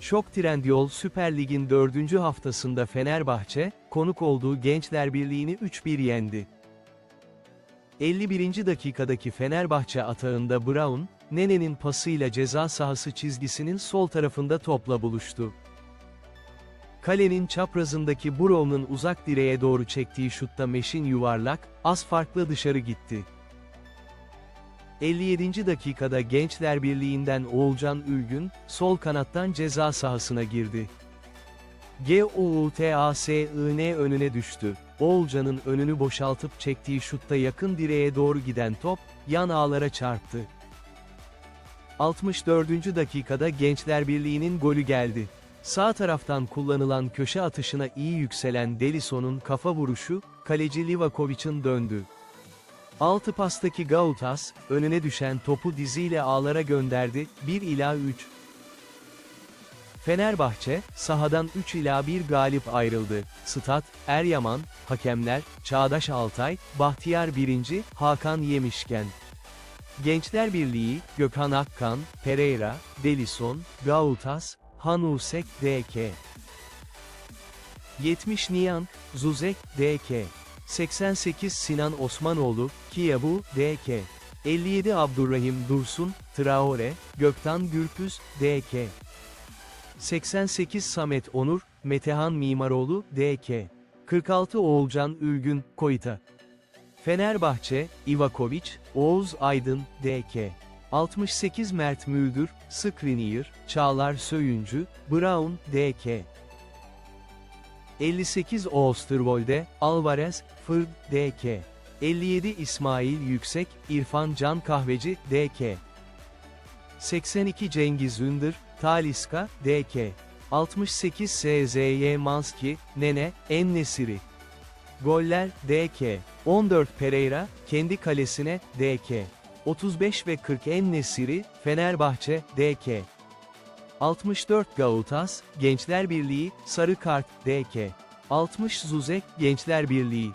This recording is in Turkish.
Şok Trendyol Süper Lig'in 4. haftasında Fenerbahçe, konuk olduğu Gençler Birliği'ni 3-1 yendi. 51. dakikadaki Fenerbahçe atağında Brown, Nene'nin pasıyla ceza sahası çizgisinin sol tarafında topla buluştu. Kalenin çaprazındaki Brown'un uzak direğe doğru çektiği şutta Meşin yuvarlak, az farklı dışarı gitti. 57. dakikada Gençler Birliği'nden Oğulcan Ülgün, sol kanattan ceza sahasına girdi. GOUTASIN önüne düştü. Oğulcan'ın önünü boşaltıp çektiği şutta yakın direğe doğru giden top, yan ağlara çarptı. 64. dakikada Gençler Birliği'nin golü geldi. Sağ taraftan kullanılan köşe atışına iyi yükselen Delison'un kafa vuruşu, kaleci Livakovic'in döndü. Altı pastaki Gautas, önüne düşen topu diziyle ağlara gönderdi, 1 ila 3. Fenerbahçe, sahadan 3 ila 1 galip ayrıldı. Stat, Eryaman, hakemler, Çağdaş Altay, Bahtiyar Birinci, Hakan Yemişken. Gençler Birliği, Gökhan Akkan, Pereira, Delison, Gautas, Hanusek DK. 70 Niyan, Zuzek DK. 88 Sinan Osmanoğlu, Kiyabu, DK. 57 Abdurrahim Dursun, Traore, Göktan Gürpüz, DK. 88 Samet Onur, Metehan Mimaroğlu, DK. 46 Oğulcan Ülgün, Koyta. Fenerbahçe, Ivakovic, Oğuz Aydın, DK. 68 Mert Müldür, Skriniar, Çağlar Söyüncü, Brown, DK. 58 Oosterwolde, Alvarez, Fırd, DK. 57 İsmail Yüksek, İrfan Can Kahveci, DK. 82 Cengiz Ündür, Taliska, DK. 68 SZY Manski, Nene, Ennesiri. Goller, DK. 14 Pereira, kendi kalesine, DK. 35 ve 40 Ennesiri, Fenerbahçe, DK. 64 Gautas, Gençler Birliği, Sarı Kart, DK. 60 Zuzek, Gençler Birliği.